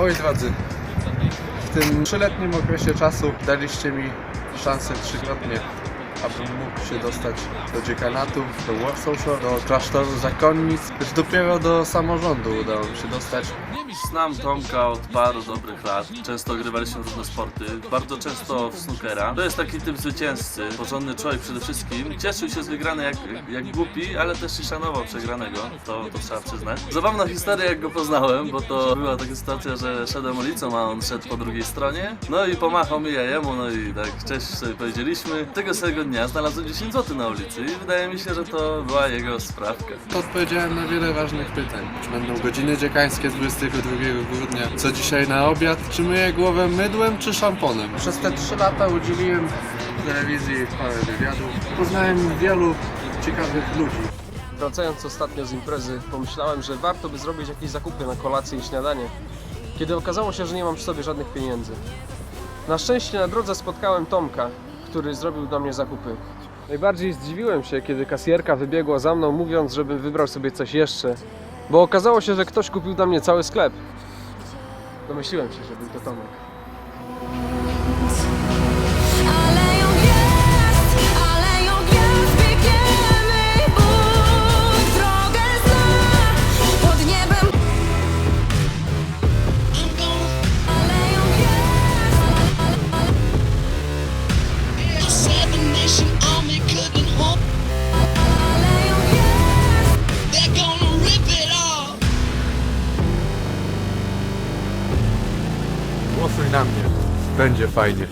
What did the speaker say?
Moi drodzy, w tym trzyletnim okresie czasu daliście mi szansę trzykrotnie, abym mógł się dostać do dziekanatu, do Warsaw do klasztoru zakonnic, lecz dopiero do samorządu udało mi się dostać. Znam Tomka od paru dobrych lat. Często grywaliśmy różne sporty, bardzo często w snookera. To jest taki typ zwycięzcy, porządny człowiek przede wszystkim. Cieszył się z wygranej jak, jak głupi, ale też i szanował przegranego, to, to trzeba przyznać. Zabawna historia jak go poznałem, bo to była taka sytuacja, że szedłem ulicą, a on szedł po drugiej stronie. No i pomachał mi ja jemu, no i tak cześć sobie powiedzieliśmy. Tego samego dnia znalazłem 10 zł na ulicy i wydaje mi się, że to była jego sprawka. Odpowiedziałem na wiele ważnych pytań. Czy będą godziny dziekańskie 22 grudnia? Co dzisiaj na obiad? Czy myję głowę mydłem czy szamponem? Przez te 3 lata udzieliłem telewizji parę wywiadów. Poznałem wielu ciekawych ludzi. Wracając ostatnio z imprezy, pomyślałem, że warto by zrobić jakieś zakupy na kolację i śniadanie, kiedy okazało się, że nie mam przy sobie żadnych pieniędzy. Na szczęście na drodze spotkałem Tomka, który zrobił dla mnie zakupy. Najbardziej zdziwiłem się, kiedy kasjerka wybiegła za mną, mówiąc, żebym wybrał sobie coś jeszcze, bo okazało się, że ktoś kupił dla mnie cały sklep. Domyśliłem się, że był to Tomek. Głosuj na mnie. Będzie fajnie.